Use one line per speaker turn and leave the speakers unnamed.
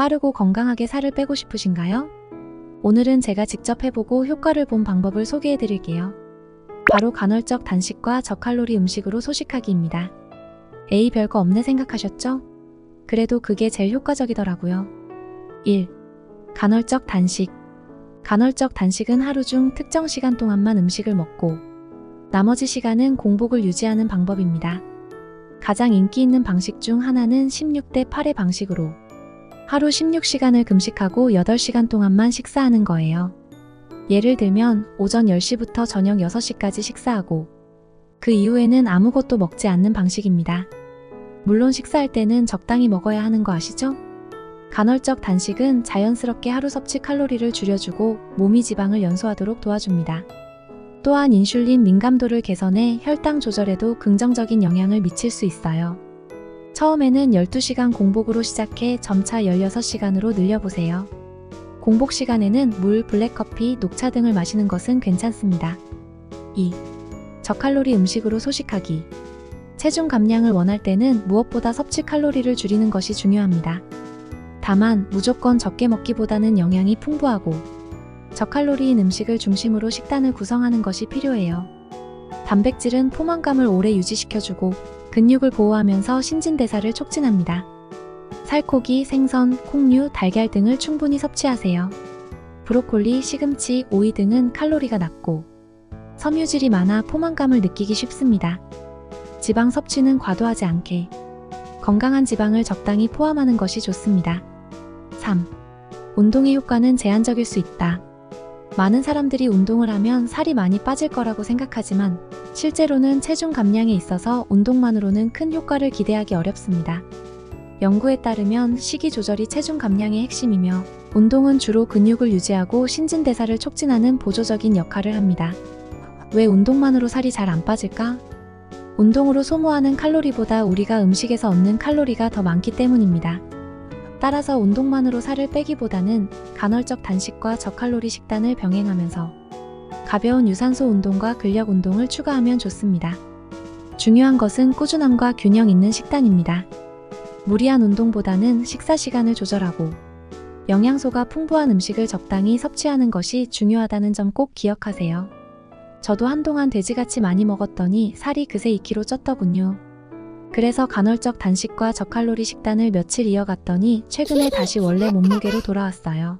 빠르고 건강하게 살을 빼고 싶으신가요? 오늘은 제가 직접 해보고 효과를 본 방법을 소개해 드릴게요. 바로 간헐적 단식과 저칼로리 음식으로 소식하기입니다. 에이 별거 없네 생각하셨죠? 그래도 그게 제일 효과적이더라고요. 1. 간헐적 단식. 간헐적 단식은 하루 중 특정 시간 동안만 음식을 먹고 나머지 시간은 공복을 유지하는 방법입니다. 가장 인기 있는 방식 중 하나는 16대 8의 방식으로 하루 16시간을 금식하고 8시간 동안만 식사하는 거예요. 예를 들면 오전 10시부터 저녁 6시까지 식사하고 그 이후에는 아무것도 먹지 않는 방식입니다. 물론 식사할 때는 적당히 먹어야 하는 거 아시죠? 간헐적 단식은 자연스럽게 하루 섭취 칼로리를 줄여주고 몸이 지방을 연소하도록 도와줍니다. 또한 인슐린 민감도를 개선해 혈당 조절에도 긍정적인 영향을 미칠 수 있어요. 처음에는 12시간 공복으로 시작해 점차 16시간으로 늘려보세요. 공복 시간에는 물, 블랙커피, 녹차 등을 마시는 것은 괜찮습니다. 2. 저칼로리 음식으로 소식하기. 체중 감량을 원할 때는 무엇보다 섭취 칼로리를 줄이는 것이 중요합니다. 다만 무조건 적게 먹기보다는 영양이 풍부하고 저칼로리인 음식을 중심으로 식단을 구성하는 것이 필요해요. 단백질은 포만감을 오래 유지시켜주고 근육을 보호하면서 신진대사를 촉진합니다. 살코기, 생선, 콩류, 달걀 등을 충분히 섭취하세요. 브로콜리, 시금치, 오이 등은 칼로리가 낮고 섬유질이 많아 포만감을 느끼기 쉽습니다. 지방 섭취는 과도하지 않게 건강한 지방을 적당히 포함하는 것이 좋습니다. 3. 운동의 효과는 제한적일 수 있다. 많은 사람들이 운동을 하면 살이 많이 빠질 거라고 생각하지만 실제로는 체중 감량에 있어서 운동만으로는 큰 효과를 기대하기 어렵습니다. 연구에 따르면 식이 조절이 체중 감량의 핵심이며 운동은 주로 근육을 유지하고 신진대사를 촉진하는 보조적인 역할을 합니다. 왜 운동만으로 살이 잘 안 빠질까? 운동으로 소모하는 칼로리보다 우리가 음식에서 얻는 칼로리가 더 많기 때문입니다. 따라서 운동만으로 살을 빼기보다는 간헐적 단식과 저칼로리 식단을 병행하면서 가벼운 유산소 운동과 근력 운동을 추가하면 좋습니다. 중요한 것은 꾸준함과 균형 있는 식단입니다. 무리한 운동보다는 식사 시간을 조절하고 영양소가 풍부한 음식을 적당히 섭취하는 것이 중요하다는 점 꼭 기억하세요. 저도 한동안 돼지같이 많이 먹었더니 살이 그새 2kg 쪘더군요. 그래서 간헐적 단식과 저칼로리 식단을 며칠 이어갔더니 최근에 다시 원래 몸무게로 돌아왔어요.